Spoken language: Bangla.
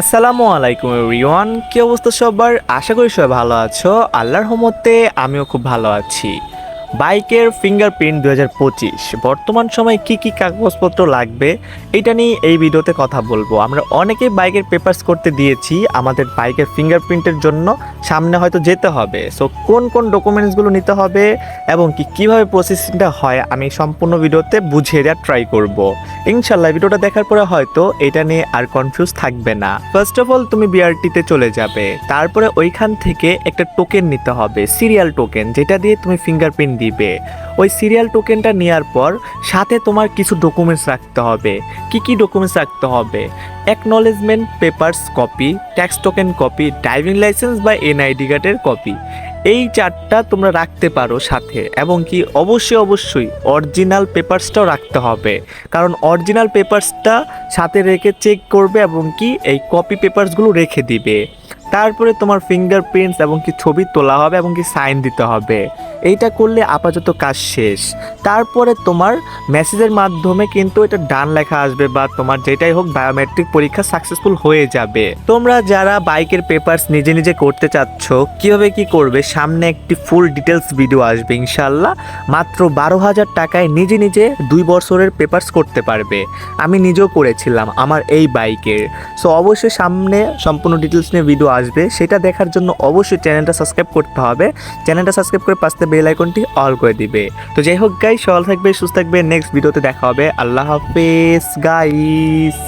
আসসালামু আলাইকুম রিওয়ান কি অবস্থা সবার? আশা করি সবাই ভালো আছো। আল্লাহর রহমতে আমিও খুব ভালো আছি। বাইকের ফিঙ্গারপ্রিন্ট দু হাজার পঁচিশ। বর্তমান সময়ে কি কি কাগজপত্র লাগবে, এটা নিয়ে এই ভিডিওতে কথা বলব। আমরা অনেকেই বাইকের পেপার্স করতে দিয়েছি, আমাদের বাইকের ফিঙ্গারপ্রিন্টের জন্য সামনে হয়তো যেতে হবে। সো কোন কোন ডকুমেন্টসগুলো নিতে হবে এবং কি কীভাবে প্রসেসিংটা হয়, আমি সম্পূর্ণ ভিডিওতে বুঝিয়ে দেওয়ার ট্রাই করব। ইনশাল্লাহ ভিডিওটা দেখার পরে হয়তো এটা নিয়ে আর কনফিউজ থাকবে না। ফার্স্ট অফ অল তুমি বিআরটিতে চলে যাবে। তারপরে ওইখান থেকে একটা টোকেন নিতে হবে সিরিয়াল টোকেন যেটা দিয়ে তুমি ফিঙ্গারপ্রিন্ট দিবে। ওই সিরিয়াল টোকেনটা নেওয়ার পর সাথে তোমার কিছু ডকুমেন্টস রাখতে হবে। কি কি ডকুমেন্টস রাখতে হবে? Acknowledgement papers copy tax token copy driving licence বা এনআইডি কার্ডের কপি এই চারটা তোমরা রাখতে পারো সাথে এবং কি অবশ্যই অবশ্যই অরিজিনাল পেপারসটাও রাখতে হবে। কারণ অরিজিনাল পেপারসটা সাথে রেখে চেক করবে এবং কি এই কপি পেপারসগুলো রেখে দিবে। তারপরে তোমার ফিঙ্গারপ্রিন্টস এবং কি ছবি তোলা হবে এবং কি সাইন দিতে হবে। এইটা করলে আপাতত কাজ শেষ। তারপরে তোমার মেসেজের মাধ্যমে কিন্তু এটা ডান লেখা আসবে বা তোমার যেটাই হোক বায়োমেট্রিক পরীক্ষা সাকসেসফুল হয়ে যাবে। তোমরা যারা বাইকের পেপারস নিজে নিজে করতে চাচ্ছ, কীভাবে কি করবে? সামনে একটি ফুল ডিটেলস ভিডিও আসবে ইনশাল্লাহ মাত্র বারো হাজার টাকায় নিজে নিজে দুই বছরের পেপারস করতে পারবে। আমি নিজেও করেছিলাম আমার এই বাইকের। সো অবশ্যই সামনে সম্পূর্ণ ডিটেলস নিয়ে ভিডিও আসবে সেটা দেখার জন্য অবশ্যই চ্যানেলটা সাবস্ক্রাইব করতে হবে। চ্যানেলটা সাবস্ক্রাইব করে পাশে বেল আইকনটি অল করে দিবে। তো যাই হোক গাই সকাল থাকবে সুস্থ থাকবে নেক্সট ভিডিওতে দেখা হবে। আল্লাহ হাফেজ গাইস